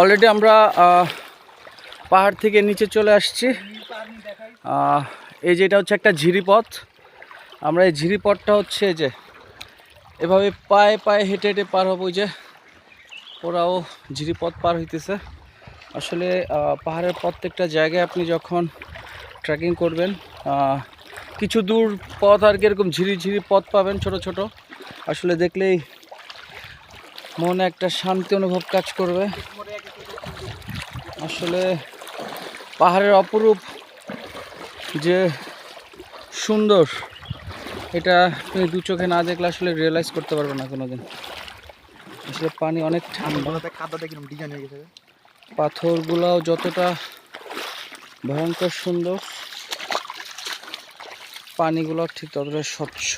Already আমরা পাহাড় থেকে নিচে চলে আসছি। এই যে এটা হচ্ছে একটা ঝিরিপথ। আমরা এই ঝিরিপথটা হচ্ছে যে এভাবে পায়ে পায়ে হেঁটে হেঁটে পার হব যে, ওরাও ঝিরিপথ পার হইতেছে। আসলে পাহাড়ের প্রত্যেকটা জায়গায় আপনি যখন ট্রেকিং করবেন কিছু দূর পথ আর কি এরকম ঝিরি ঝিরি পথ পাবেন ছোট ছোট। আসলে দেখলেই মনে একটা শান্তি অনুভব কাজ করবে। আসলে পাহাড়ের অপরূপ যে সুন্দর এটা তুমি দু চোখে না দেখলে আসলে রিয়েলাইজ করতে পারবে না কোনোদিন। আসলে পানি অনেক ঠান্ডা। পাথরগুলোও যতটা ভয়ঙ্কর সুন্দর পানিগুলো ঠিক ততটা স্বচ্ছ।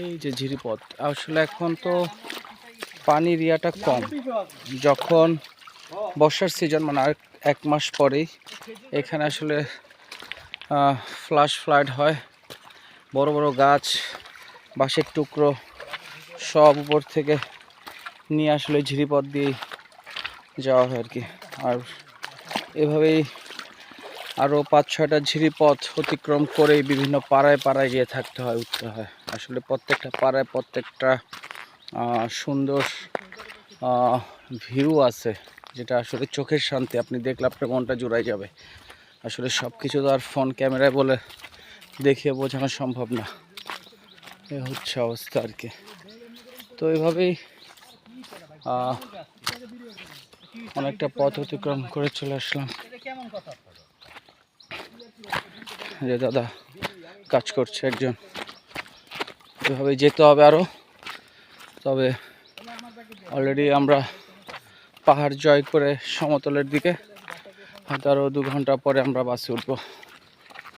এই যে ঝিরিপথ আসলে এখন তো পানির ইয়াটা কম। যখন বর্ষার সিজন মানে আর এক মাস পরেই এখানে আসলে ফ্লাশ ফ্লাড হয়। বড় বড় গাছ, বাঁশের টুকরো সব উপর থেকে নিয়ে আসলে ঝিরিপথ দিয়ে যাওয়া হয় আর কি আর এভাবেই আরও পাঁচ, ছয়টা ঝিরি পথ অতিক্রম করেই বিভিন্ন পাড়ায় পাড়ায় গিয়ে থাকতে হয়, উঠতে হয়। আসলে প্রত্যেকটা পাড়ায় প্রত্যেকটা সুন্দর ভিউ আছে, যেটা আসলে চোখের শান্তি। আপনি দেখলে আপনার মনটা জুড়াই যাবে। আসলে সব কিছু তো আর ফোন ক্যামেরায় বলে দেখিয়ে বোঝানো সম্ভব না। এ হচ্ছে অবস্থা আর কি। তো এভাবেই অনেকটা পথ অতিক্রম করে চলে আসলাম। যে দাদা কাজ করছে একজন। এভাবে যেতে হবে আরও তবে অলরেডি আমরা পাহাড় জয় করে সমতলের দিকে হয়তো আরও দু ঘণ্টা পরে আমরা বাসে উঠবো।